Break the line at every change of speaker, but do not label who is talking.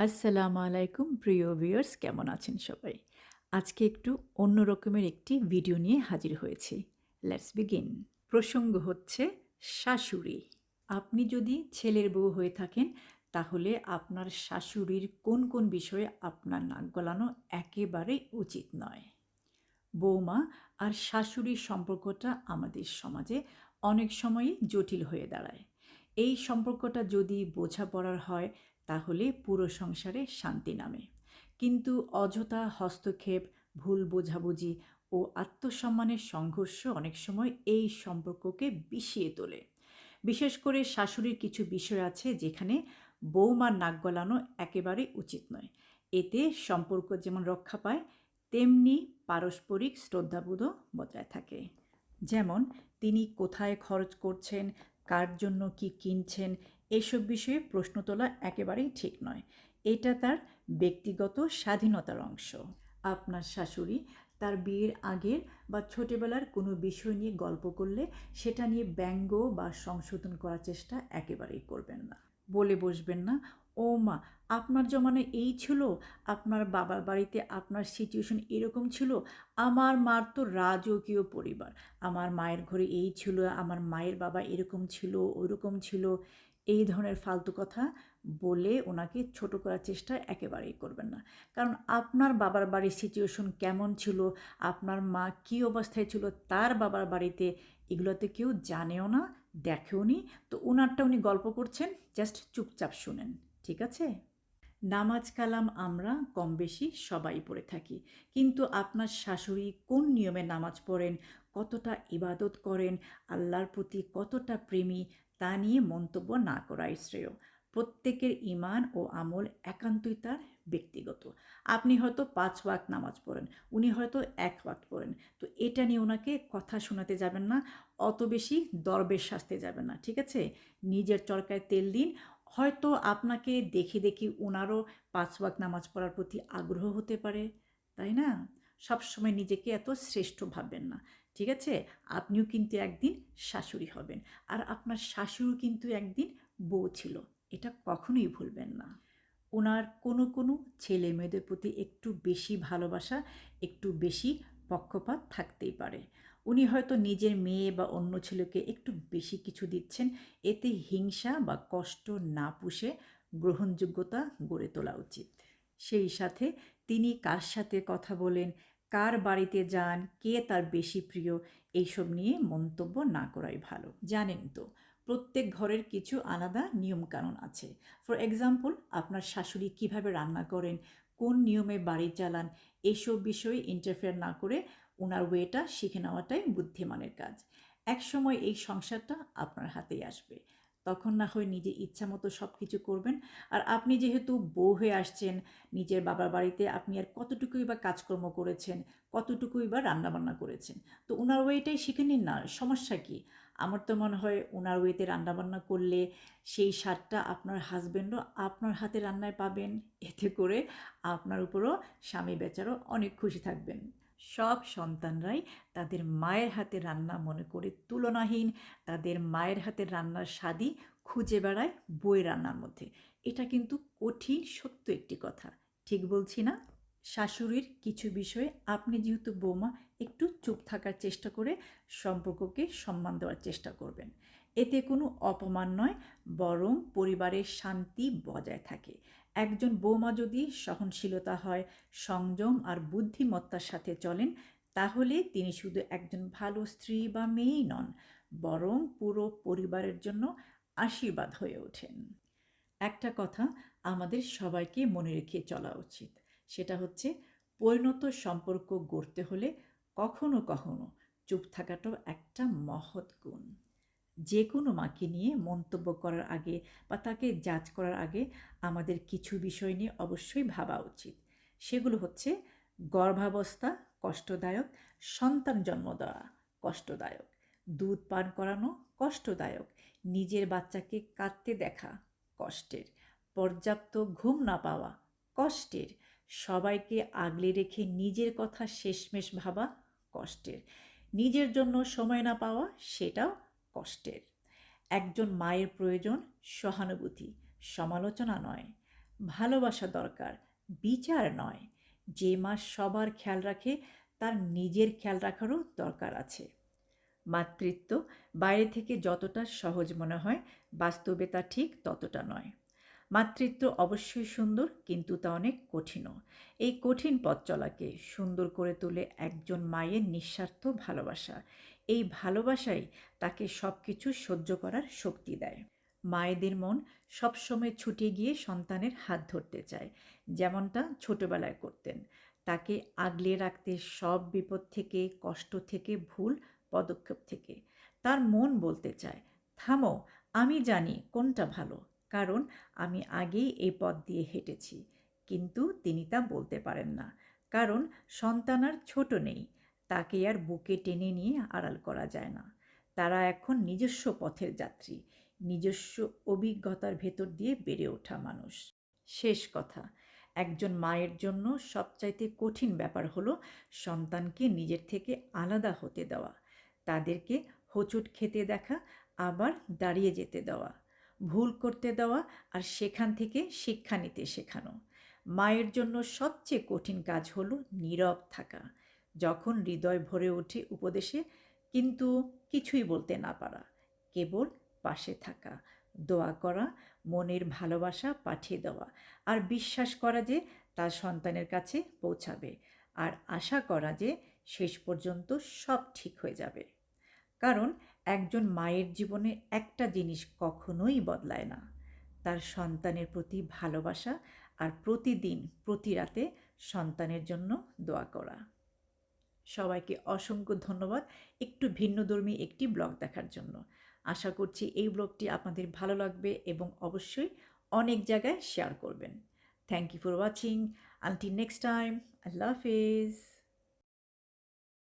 আসসালামু আলাইকুম, প্রিয় ভিউয়ার্স, কেমন আছেন সবাই? আজকে একটু অন্য রকমের একটি ভিডিও নিয়ে হাজির হয়েছি। লেটস বিগিন প্রসঙ্গ হচ্ছে, শাশুড়ি। আপনি যদি ছেলের বউ হয়ে থাকেন, তাহলে আপনার শাশুড়ির কোন কোন বিষয়ে আপনার নাক গলানো একেবারেই উচিত নয়? বৌমা আর শাশুড়ির সম্পর্কটা আমাদের সমাজে অনেক সময়ই জটিল হয়ে দাঁড়ায়। এই সম্পর্কটা যদি বোঝাপড়ার হয় তাহলে পুরো সংসারে শান্তি নামে। কিন্তু অযথা হস্তক্ষেপ, ভুল বোঝাবুঝি ও আত্মসম্মানের সংঘর্ষ অনেক সময় এই সম্পর্ককে বিষিয়ে তোলে। বিশেষ করে শাশুড়ির কিছু বিষয় আছে যেখানে বৌমার নাক গলানো একেবারে উচিত নয়। এতে সম্পর্ক যেমন রক্ষা পায়, তেমনি পারস্পরিক শ্রদ্ধাবোধও বজায় থাকে। যেমন, তিনি কোথায় খরচ করছেন, কার জন্য কি কিনছেন এসব বিষয়ে প্রশ্ন তোলা একেবারেই ঠিক নয়। এটা তার ব্যক্তিগত স্বাধীনতার অংশ। আপনার শাশুড়ি তার বিয়ের আগের বা ছোটবেলার কোনো বিষয় নিয়ে গল্প করলে সেটা নিয়ে ব্যঙ্গ বা সংশোধন করার চেষ্টা একেবারেই করবেন না। বলে বসবেন না, ও মা, আপনার জমানে এই ছিল? আপনার বাবার বাড়িতে আপনার সিচুয়েশন এরকম ছিল? আমার মার তো রাজকীয় পরিবার। আমার মায়ের ঘরে এই ছিল, আমার মায়ের বাবা এরকম ছিল ওইরকম ছিল। এই ধরনের ফালতু কথা বলে ওনাকে ছোট করার চেষ্টা একেবারেই করবেন না। কারণ আপনার বাবার বাড়ির সিচুয়েশন কেমন ছিল, আপনার মা কী অবস্থায় ছিল, তার বাবার বাড়িতে এগুলোতে কেউ জানেও না, দেখেও নি। তো ওনারটা উনি গল্প করছেন জাস্ট চুপচাপ শুনেন, ঠিক আছে? নামাজ কালাম আমরা কম বেশি সবাই পড়ে থাকি। কিন্তু আপনার শাশুড়ি কোন নিয়মে নামাজ পড়েন, কতটা ইবাদত করেন, আল্লাহর প্রতি কতটা প্রেমী তা নিয়ে মন্তব্য না করাই শ্রেয়। প্রত্যেকের ইমান ও আমল একান্তই তার ব্যক্তিগত। আপনি হয়তো পাঁচ ওয়াক নামাজ পড়েন, উনি হয়তো এক ওয়াক পড়েন। তো এটা নিয়ে ওনাকে কথা শোনাতে যাবেন না, অত বেশি দরবেশ সাজতে যাবেন না, ঠিক আছে? নিজের চরকায় তেল দিন। হয়তো আপনাকে দেখে দেখি ওনারও পাঁচ ওয়াক নামাজ পড়ার প্রতি আগ্রহ হতে পারে, তাই না? সবসময় নিজেকে এত শ্রেষ্ঠ ভাববেন না। ঠিক আছে? আপনিও কিন্তু একদিন শাশুড়ি হবেন। আর আপনার শাশুড়ি কিন্তু একদিন বউ ছিল। এটা কখনোই ভুলবেন না। ওনার কোনো কোনো ছেলে মেয়েদের প্রতি একটু বেশি ভালোবাসা, একটু বেশি পক্ষপাত থাকতেই পারে। উনি হয়তো নিজের মেয়ে বা অন্য ছেলেকে একটু বেশি কিছু দিচ্ছেন। এতে হিংসা বা কষ্ট না পুষে গ্রহণযোগ্যতা গড়ে তোলা উচিত। সেই সাথে তিনি কার সাথে কথা বলেন কার বাড়িতে যান, কে তার বেশি প্রিয়, এইসব নিয়ে মন্তব্য না করাই ভালো। জানেন তো, প্রত্যেক ঘরের কিছু আলাদা নিয়মকানুন আছে। ফর এক্সাম্পল আপনার শাশুড়ি কীভাবে রান্না করেন, কোন নিয়মে বাড়ি চালান, এসব বিষয়ে ইন্টারফেয়ার না করে ওনার ওয়েটা শিখে নেওয়াটাই বুদ্ধিমানের কাজ। এক সময় এই সংসারটা আপনার হাতেই আসবে। তখন না হয় নিজের ইচ্ছা মতো সব কিছু করবেন। আর আপনি যেহেতু বউ হয়ে আসছেন, নিজের বাবার বাড়িতে আপনি আর কতটুকুই বা কাজকর্ম করেছেন, কতটুকুই বা রান্নাবান্না করেছেন, তো ওনার ওয়েটাই শিখে নিন না, সমস্যা কি? আমার তো মনে হয় ওনার ওয়েতে রান্নাবান্না করলে সেই স্বাদটা আপনার হাজব্যান্ডও আপনার হাতে রান্নায় পাবেন। এতে করে আপনার উপরও স্বামী বেচারও অনেক খুশি থাকবেন। সব সন্তানরাই তাদের মায়ের হাতে রান্না মনে করে তুলনাহীন। তাদের মায়ের হাতের রান্নার স্বাদই খুঁজে বেড়ায় বই রান্নার মধ্যে। এটা কিন্তু কঠিন, সত্য একটি কথা। ঠিক বলছি না? শাশুড়ির কিছু বিষয়ে আপনি যেহেতু বৌমা, একটু চুপ থাকার চেষ্টা করে সম্পর্ককে সম্মান দেওয়ার চেষ্টা করবেন। এতে কোনো অপমান নয়, বরং পরিবারের শান্তি বজায় থাকে। একজন বৌমা যদি সহনশীলতা হয়, সংযম আর বুদ্ধিমত্তার সাথে চলেন, তাহলে তিনি শুধু একজন ভালো স্ত্রী বা মেয়েই নন, বরং পুরো পরিবারের জন্য আশীর্বাদ হয়ে ওঠেন। একটা কথা আমাদের সবাইকে মনে রেখে চলা উচিত, সেটা হচ্ছে পরিণত সম্পর্ক গড়তে হলে কখনো কখনো চুপ থাকাটাও একটা মহৎ গুণ। যে কোনো মাকে নিয়ে মন্তব্য করার আগে বা তাকে জাজ করার আগে আমাদের কিছু বিষয় নিয়ে অবশ্যই ভাবা উচিত। সেগুলো হচ্ছে গর্ভাবস্থা, কষ্টদায়ক, সন্তান জন্ম দেওয়া, কষ্টদায়ক, দুধ পান করানো, কষ্টদায়ক, নিজের বাচ্চাকে কাঁদতে দেখা, কষ্টের, পর্যাপ্ত ঘুম না পাওয়া, কষ্টের, সবাইকে আগলে রেখে নিজের কথা শেষমেশ ভাবা, কষ্টের, নিজের জন্য সময় না পাওয়া, সেটাও কষ্টের। একজন মায়ের প্রয়োজন সহানুভূতি, সমালোচনা নয়, ভালোবাসা দরকার, বিচার নয়। যে মা সবার খেয়াল রাখে, তার নিজের খেয়াল রাখারও দরকার আছে। মাতৃত্ব বাইরে থেকে যতটা সহজ মনে হয়, বাস্তবে তা ঠিক ততটা নয়। মাতৃত্ব অবশ্যই সুন্দর, কিন্তু তা অনেক কঠিনও। এই কঠিন পথ চলাকে সুন্দর করে তোলে একজন মায়ের নিঃস্বার্থ ভালোবাসা। এই ভালোবাসাই তাকে সব কিছু সহ্য করার শক্তি দেয়। মায়েদের মন সবসময় ছুটে গিয়ে সন্তানের হাত ধরতে চায়, যেমনটা ছোটবেলায় করতেন। তাকে আগলে রাখতে সব বিপদ থেকে, কষ্ট থেকে, ভুল পদক্ষেপ থেকে। তার মন বলতে চায়, থামো, আমি জানি কোনটা ভালো। কারণ আমি আগেই এই পথ দিয়ে হেঁটেছি। কিন্তু তিনি তা বলতে পারেন না। কারণ সন্তান আর ছোট নেই, তাকে আর বুকে টেনে নিয়ে আড়াল করা যায় না। তারা এখন নিজস্ব পথের যাত্রী, নিজস্ব অভিজ্ঞতার ভেতর দিয়ে বেড়ে ওঠা মানুষ। শেষ কথা, একজন মায়ের জন্য সবচাইতে কঠিন ব্যাপার হলো সন্তানকে নিজের থেকে আলাদা হতে দেওয়া, তাদেরকে হোঁচট খেতে দেখা, আবার দাঁড়িয়ে যেতে দেওয়া। ভুল করতে দেওয়া আর সেখান থেকে শিক্ষা নিতে শেখানো। মায়ের জন্য সবচেয়ে কঠিন কাজ হলো নীরব থাকা। যখন হৃদয় ভরে ওঠে উপদেশে, কিন্তু কিছুই বলতে না পারা, কেবল পাশে থাকা, দোয়া করা, মনের ভালোবাসা পাঠিয়ে দেওয়া আর বিশ্বাস করা যে তার সন্তানের কাছে পৌঁছাবে আর আশা করা যে শেষ পর্যন্ত সব ঠিক হয়ে যাবে। কারণ একজন মায়ের জীবনে একটা জিনিস কখনোই বদলায় না। তার সন্তানের প্রতি ভালোবাসা আর প্রতিদিন, প্রতি রাতে সন্তানের জন্য দোয়া করা। সবাইকে অসংখ্য ধন্যবাদ একটু ভিন্নধর্মী একটি ব্লগ দেখার জন্য। আশা করছি এই ব্লগটি আপনাদের ভালো লাগবে এবং অবশ্যই অনেক জায়গায় শেয়ার করবেন। Thank you for watching aunty next time Allah Hafiz.